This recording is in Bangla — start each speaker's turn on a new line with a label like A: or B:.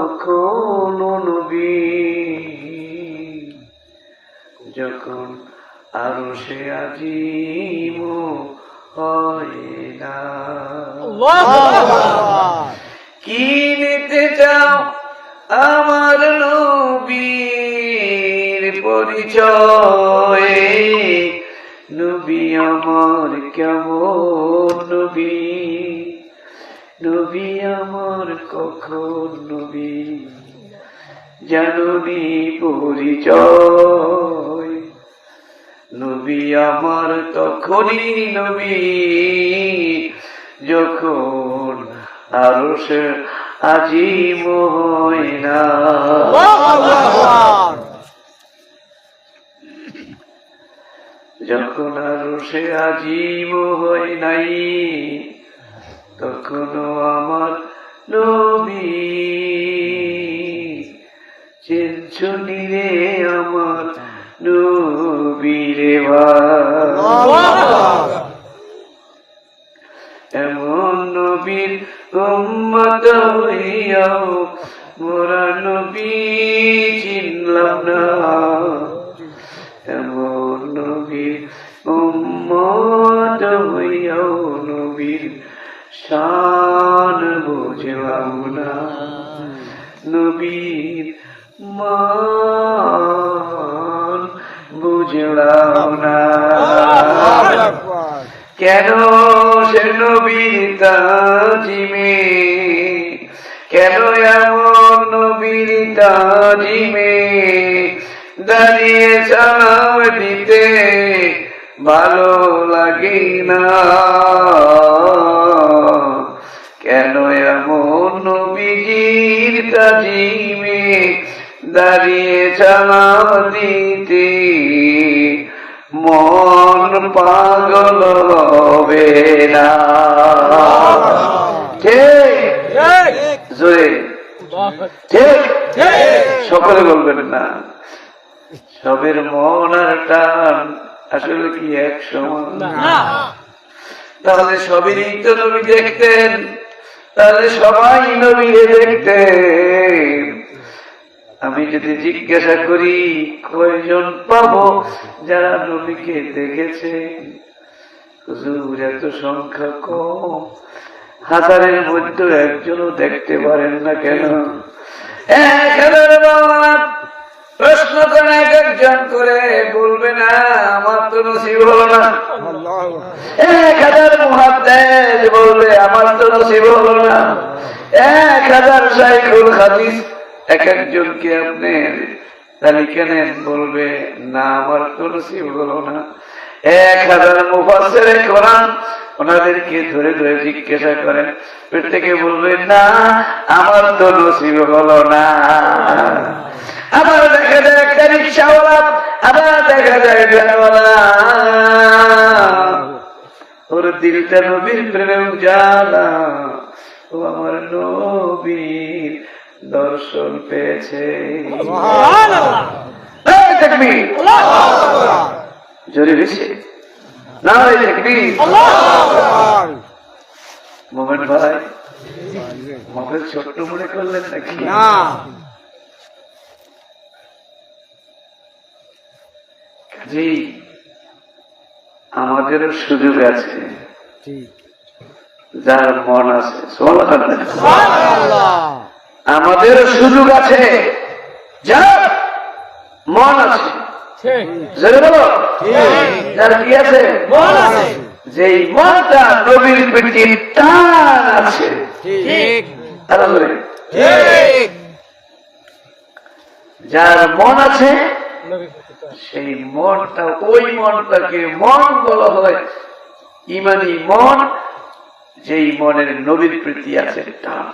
A: তখন নবী যখন আরও সে আজিম হয় না। কি নিতে চাও আমার নবীর পরিচয়? নবী আমার কেমন নবী? নবী আমার কখন নবী? জাননি পরিচয়। নবী আমার তখনই নবী। যখন আরও সে হয় না যখন আরও সে আজিম হয় নাই তখনও আমার নবী। রে আমার নবীরে এমন নবীর উম্মত হইয়াও মোরা নবী চিনলাম না। এমন নবীর উম্মত হইয়াও নবীর শান বুঝলাম না নবীর মান বুঝলাম না কেন সে নবীর তাজিমে? কেন এমন নবীর তাজিমে? দাঁড়িয়ে সালাম দিতে ভালো লাগে না। কেন এমন নবীজির তাজিমে দাঁড়িয়ে সালাম দিতে? মন পাগল হবে না। ঠিক? ঠিক? সকলে বলবেন না। সবের মন আর টান আসলে কি এক সমান? তাহলে সবেরই তো নবী দেখতেন। তাহলে সবাই নবীরে দেখতে। আমি যদি জিজ্ঞাসা করি, কয়জন পাবো? যারা নবীকে দেখেছে। এত সংখ্যা কম। হাজারের মধ্যে একজনও দেখতে পারেন না কেন? এক হাজার প্রশ্ন এক একজন করে বলবে না, আমার তো নসিব হলো না। এক হাজার বলবে, আমার তো নসিব হলো না। এক হাজার সাইকুল হাদিস এক একজনকে আপনি তালিকা বলবে, না, আমার তো নসিব হলো না। এক হাজার মুফাসের কোরআন, ওনাদেরকে ধরে ধরে জিজ্ঞাসা করেন, প্রত্যেকে বলবে, না, আমার তো নসিব হলো না। আবার দেখা যায় একটা রিক্সাওয়ালা আবার দেখা যায় ভ্যানওয়ালা ওর দিলটা নবীর প্রেমে উজালা। ও আমার নবীর দর্শন পেয়েছে। এই তাকবীর। জোরে বেশি। না এই তাকবীর। মোমেন ভাই মোবাইল ছোট্ট মনে করলেন নাকি? কাজেই আমাদেরও সুযোগ আছে। যার মন আছে। আমাদেরও সুযোগ আছে। যার মন আছে। যার কি আছে? যেই মনটা নবীর টান আছে। যার মন আছে সেই মনটা, ওই মনটাকে মন বলা হয়। ইমানি মন, যেই মনের নবীর প্রীতি আছে টান